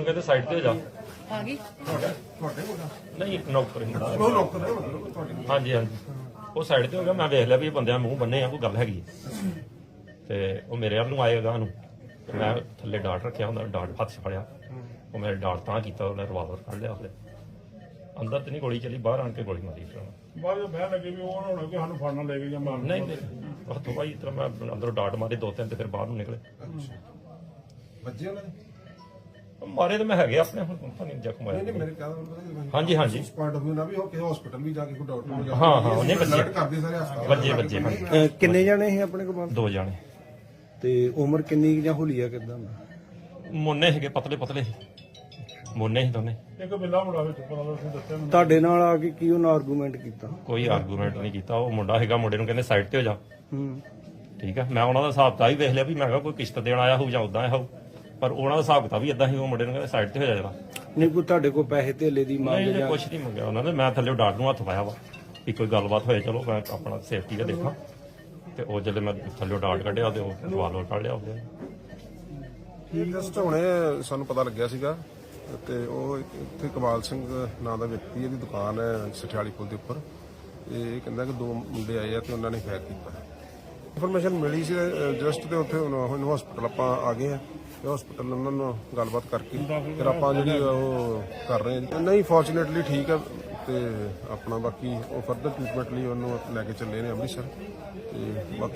ਨੂੰ ਕਹਿੰਦੇ ਸਾਈਡ ਤੇ ਹੋ ਜਾ। ਆ ਗਈ ਨਹੀਂ ਨੌਕਰ ਹੀ ਮੁੰਡਾ ਉਹ ਲੋਕ ਨੇ ਮਤਲਬ ਤੁਹਾਡੀ ਹਾਂਜੀ ਹਾਂਜੀ। ਉਹ ਸਾਈਡ ਤੇ ਹੋ ਗਿਆ ਮੈਂ ਵੇਖ ਲਿਆ ਵੀ ਇਹ ਬੰਦਿਆਂ ਮੂੰਹ ਬੰਨੇ ਆ ਕੋਈ ਗੱਲ ਹੈਗੀ ਹੈ। ਤੇ ਉਹ ਮੇਰੇ ਵੱਲ ਨੂੰ ਆਏਗਾ ਨੂੰ ਤੇ ਮੈਂ ਥੱਲੇ ਡਾਟ ਰੱਖਿਆ ਹੁੰਦਾ ਡਾਟ ਹੱਥ 'ਚ ਫੜਿਆ। ਉਹ ਮੇਰੇ ਡਾਟ ਤਾਂ ਕੀਤਾ ਉਹਨੇ ਰਿਵਾਲਵਰ ਕੱਢ ਲਿਆ ਉਹਦੇ। ਅੰਦਰ ਤੇ ਨਹੀਂ ਗੋਲੀ ਚੱਲੀ ਬਾਹਰ ਆਣ ਕੇ ਗੋਲੀ ਮਾਰੀ ਫਿਰ ਉਹਨੇ। ਬਾਅਦ ਵਿੱਚ ਬਹਿਣ ਲੱਗੇ ਵੀ ਉਹ ਨਾ ਹੋਣਾ ਕਿ ਸਾਨੂੰ ਫੜਨਾ ਲੈ ਕੇ ਜਾਂ ਮਾਰਨ ਨਹੀਂ ਨਹੀਂ। ਹੱਥੋਂ ਭਾਈ ਇਤਰਾ ਮੈਂ ਅੰਦਰੋਂ ਡਾਟ ਮਾਰੇ ਦੋ ਤਿੰਨ ਤੇ ਫਿਰ ਬਾਹਰ ਨੂੰ ਨਿਕਲੇ। ਬੱਜੇ ਉਹਨਾਂ? ਦੇ ਮਾਰੇ ਤਾਂ ਮੈਂ ਹੈਗੇ ਆਪਣੇ ਹੁਣ ਪਤਾ ਨਹੀਂ ਜ਼ਖਮ ਨਹੀਂ ਨਹੀਂ ਆਇਆ ਮੇਰੇ ਕਹਿੰਦਾ ਹਾਂਜੀ ਹਾਂਜੀ। ਪੁਆਇੰਟ ਆਫ View ਨਾ ਵੀ ਉਹ ਕਿਸੇ ਹਸਪੀਟਲ ਵੀ ਜਾ ਕੇ ਕੋਈ ਡਾਕਟਰ ਨੂੰ ਜਾ ਹਾਂ, ਹਾਂ, ਉਹਨੇ alert ਕਰਦੇ ਸਾਰੇ ਹਸਪਤਾਲ। ਵੱਜੇ ਵੱਜੇ ਹਾਂਜੀ। ਅਹ ਕਿੰਨੇ ਜਾਣੇ ਸੀ ਆਪਣੇ ਕੋਲ? ਦੋ ਜਾਣੇ। ਤੇ ਉਮਰ ਕਿੰਨੀ ਕੁ ਜਾਂ ਹੁਲੀਆ ਕਿਦਾਂ ਮੋਨੇ ਹੈਗੇ ਪਤਲੇ ਪਤਲੇ ਮੋਨੇ ਸੀ ਦੋਨੇ। ਇੱਕ ਬਿੱਲਾ ਮੁੰਡਾ ਵਿੱਚ ਪਤਾ ਤੁਸੀਂ ਦੱਸਿਆ ਮੈਨੂੰ। ਤੁਹਾਡੇ ਨਾਲ ਆ ਕੇ ਕੀ ਉਹਨਾਂ ਆਰਗੂਮੈਂਟ ਕੀਤਾ? ਕੋਈ ਆਰਗੂਮੈਂਟ ਨਹੀਂ ਕੀਤਾ। ਉਹ ਮੁੰਡਾ ਹੈਗਾ ਮੁੰਡੇ ਨੂੰ ਕਹਿੰਦੇ ਸਾਈਡ ਤੇ ਹੋ ਜਾ। ਹੂੰ। ਠੀਕ ਆ। ਮੈਂ ਉਹਨਾਂ ਦਾ ਹਿਸਾਬ ਤਾਂ ਹੀ ਵੇਖ ਲਿਆ ਵੀ ਮੈਂ ਕਿਹਾ ਕੋਈ ਕਿਸ਼ਤ ਦੇਣ ਆਇਆ ਹੋਊ ਜਾਂ ਉਦਾਂ ਆਇਆ ਹੋਊ। ਪਰ ਉਹਨਾਂ ਦਾ ਹਿਸਾਬ ਤਾਂ ਵੀ ਇਦਾਂ ਹੀ ਉਹ ਮੁੰਡੇ ਨੂੰ ਕਹਿੰਦੇ ਸਾਈਡ ਤੇ ਹੋ ਜਾ ਜਰਾ ਨਹੀਂ ਕੋਈ ਤੁਹਾਡੇ ਕੋਲ ਪੈਸੇ ਧੇਲੇ ਦੀ ਮੰਗ ਨਹੀਂ ਜਾਂ ਕੁਝ ਨਹੀਂ ਮੰਗਿਆ ਉਹਨਾਂ ਨੇ। ਮੈਂ ਥੱਲੇ ਡਾਟ ਨੂੰ ਹੱਥ ਪਾਇਆ ਵਾ ਵੀ ਕੋਈ ਗੱਲਬਾਤ ਹੋਏ ਚਲੋ ਮੈਂ ਆਪਣਾ ਸੇਫਟੀ ਦਾ ਦੇਖਾਂ। ਤੇ ਉਹ ਜਦੋਂ ਮੈਂ ਥੱਲੇ ਡਾਟ ਕੱਢਿਆ ਤੇ ਉਹ ਰਿਵਾਲਵਰ ਕੱਢ ਲਿਆ ਉਹਦੇ। ਜਸਟ ਹੁਣੇ ਸਾਨੂੰ ਪਤਾ ਲੱਗਿਆ ਸੀਗਾ ਤੇ ਉਹ ਇੱਥੇ ਕਮਾਲ ਸਿੰਘ ਨਾਂ ਦਾ ਵਿਅਕਤੀ ਇਹਦੀ ਦੁਕਾਨ ਹੈ ਸਠਿਆਲੀ ਪੁਲ ਦੇ ਉੱਪਰ। ਇਹ ਕਹਿੰਦਾ ਕਿ ਦੋ ਮੁੰਡੇ ਆਏ ਆ ਤੇ ਉਹਨਾਂ ਨੇ ਫਾਇਰ ਕੀਤਾ। ਇਨਫੋਰਮੇਸ਼ਨ ਮਿਲੀ ਸੀ ਜਸਟ ਤੇ ਉੱਥੇ ਹੁਣ ਹਸਪੀਟਲ ਆਪਾਂ ਆ ਗਏ ਆ ਤੇ ਹਸਪੀਟਲ ਉਹਨਾਂ ਨਾਲ ਗੱਲਬਾਤ ਕਰਕੇ ਫਿਰ ਆਪਾਂ ਜਿਹੜੀ ਉਹ ਕਰ ਰਹੇ ਹਾਂ ਨਹੀਂ ਫੋਰਚੂਨੇਟਲੀ ਠੀਕ ਆ ਤੇ ਆਪਣਾ ਬਾਕੀ ਉਹ ਫਰਦਰ ਟ੍ਰੀਟਮੈਂਟ ਲਈ ਉਹਨੂੰ ਲੈ ਕੇ ਚੱਲੇ ਨੇ ਅੰਮ੍ਰਿਤਸਰ ਤੇ ਬਾਕੀ